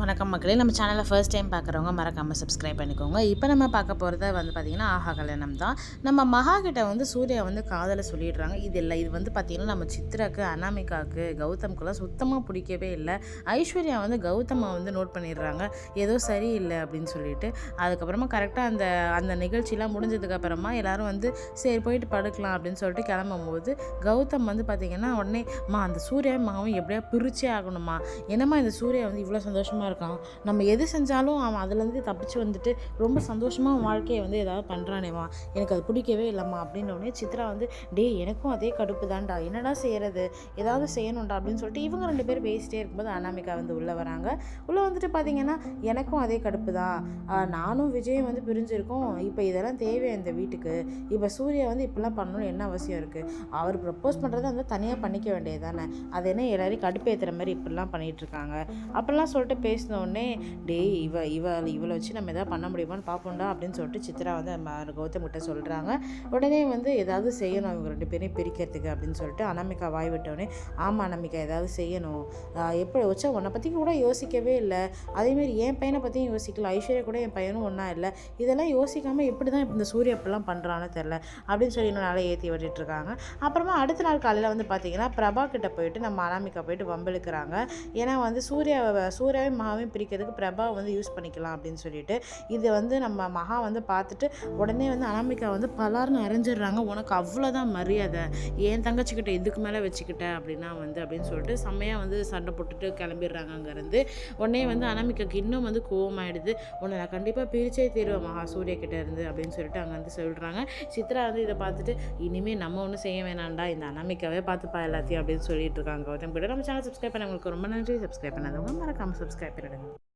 வணக்கம் மக்களே. நம்ம சேனலை ஃபர்ஸ்ட் டைம் பார்க்குறவங்க மறக்காமல் சப்ஸ்கிரைப் பண்ணிக்கோங்க. இப்போ நம்ம பார்க்க போகிறத வந்து பார்த்திங்கன்னா ஆஹா கல்யாணம் தான். நம்ம மகா கிட்ட வந்து சூர்யா வந்து காதலை சொல்லிடுறாங்க. இது இல்லை இது வந்து பார்த்திங்கன்னா நம்ம சித்ராக்கு அனாமிகாவுக்கு கௌதம்க்குலாம் சுத்தமாக பிடிக்கவே இல்லை. ஐஸ்வர்யா வந்து கௌதமை வந்து நோட் பண்ணிடுறாங்க. ஏதோ சரியில்லை அப்படின்னு சொல்லிட்டு. அதுக்கப்புறமா கரெக்டாக அந்த அந்த நிகழ்ச்சிலாம் முடிஞ்சதுக்கப்புறமா எல்லோரும் வந்து சரி போயிட்டு படுக்கலாம் அப்படின்னு சொல்லிட்டு கிளம்பும்போது கௌதம் வந்து பார்த்திங்கன்னா உடனே மா அந்த சூர்யா மகாவும் எப்படியா பிரிச்சே ஆகணுமா என்னம்மா இந்த சூர்யா வந்து இவ்வளோ சந்தோஷமாக இருக்கான். நம்ம எது செஞ்சாலும் அவன் அதுலேருந்து தப்பிச்சு வந்துட்டு ரொம்ப சந்தோஷமாக அவன் வாழ்க்கையை வந்து ஏதாவது பண்ணுறானேவா எனக்கு அது பிடிக்கவே இல்லைம்மா அப்படின்ன உடனே சித்ரா வந்து டேய் எனக்கும் அதே கடுப்பு தான்டா. என்னடா செய்கிறது ஏதாவது செய்யணும்டா. அப்படின்னு சொல்லிட்டு இவங்க ரெண்டு பேரும் பேசிட்டே இருக்கும்போது அனாமிகா வந்து உள்ளே வராங்க. உள்ளே வந்துட்டு பார்த்தீங்கன்னா எனக்கும் அதே கடுப்பு தான். நானும் விஜயும் வந்து பிரிஞ்சிருக்கோம். இப்போ இதெல்லாம் தேவை இந்த வீட்டுக்கு. இப்போ சூர்யா வந்து இப்படிலாம் பண்ணணும்னு என்ன அவசியம் இருக்குது அவர் ப்ரப்போஸ் பண்ணுறதை வந்து தனியாக பண்ணிக்க வேண்டியது தானே. அது என்ன எல்லாரையும் கடுப்பேற்றுற மாதிரி இப்படிலாம் பண்ணிகிட்ருக்காங்க அப்படிலாம் சொல்லிட்டு பே பேசினோடனே டேய் இவ இவ இவளை வச்சு நம்ம எதாவது பண்ண முடியுமான்னு பார்ப்போம்டா அப்படின்னு சொல்லிட்டு சித்ரா வந்து கௌதம் கிட்ட சொல்கிறாங்க உடனே வந்து ஏதாவது செய்யணும் இவங்க ரெண்டு பேரையும் பிரிக்கிறதுக்கு அப்படின்னு சொல்லிட்டு அனாமிகா வாய் விட்டோடனே ஆமாம் அனாமிகா ஏதாவது செய்யணும். எப்படி வச்சா உன்னை பற்றி கூட யோசிக்கவே இல்லை. அதேமாரி என் பையனை பற்றியும் யோசிக்கல. ஐஸ்வர்யா கூட என் பையனும் ஒன்றா இல்லை. இதெல்லாம் யோசிக்காமல் எப்படி தான் இந்த சூரிய அப்படிலாம் பண்ணுறான்னு தெரில அப்படின்னு சொல்லி இன்னும் நல்லா ஏற்றி விட்டுட்டுருக்காங்க அப்புறமா அடுத்த நாள் காலையில் வந்து பார்த்தீங்கன்னா பிரபா கிட்ட போயிட்டு நம்ம அனாமிகா போயிட்டு வம்பிழுக்கிறாங்க. ஏன்னா வந்து சூர்யாவை சூர்யாவையும் பிரிக்கிறதுக்கு பிரபா வந்து யூஸ் பண்ணிக்கலாம் அப்படின்னு சொல்லிட்டு இதை வந்து நம்ம மகா வந்து பார்த்துட்டு உடனே வந்து அனாமிகா வந்து பலார்னு அரைஞ்சிடுறாங்க. உனக்கு அவ்வளோதான் மரியாதை. என் தங்கச்சிக்கிட்ட இதுக்கு மேலே வச்சுக்கிட்ட அப்படின்னா வந்து அப்படின்னு சொல்லிட்டு செம்மையாக வந்து சண்டை போட்டுட்டு கிளம்பிடுறாங்க அங்கேருந்து. உடனே வந்து அனாமிகாக்கு இன்னும் வந்து கோவமாயிடுது. உன்னை நான் கண்டிப்பாக பிரிச்சே தீருவேன் மகா சூரிய கிட்ட இருந்து அப்படின்னு சொல்லிட்டு அங்கேருந்து சொல்கிறாங்க சித்ரா வந்து இதை பார்த்துட்டு இனிமேல் நம்ம ஒன்றும் செய்ய வேணாண்டா இந்த அனாமிக்காவே பார்த்துப்பா எல்லாத்தையும் அப்படின்னு சொல்லிட்டு இருக்காங்க. கௌதம் கிட்ட நம்ம சேனல் சப்ஸ்கிரைப் பண்ணவங்களுக்கு ரொம்ப நன்றி. சப்ஸ்கிரைப் பண்ணாதவங்க மறக்காமல் சப்ஸ்கிரைப் பண்ணிடுங்க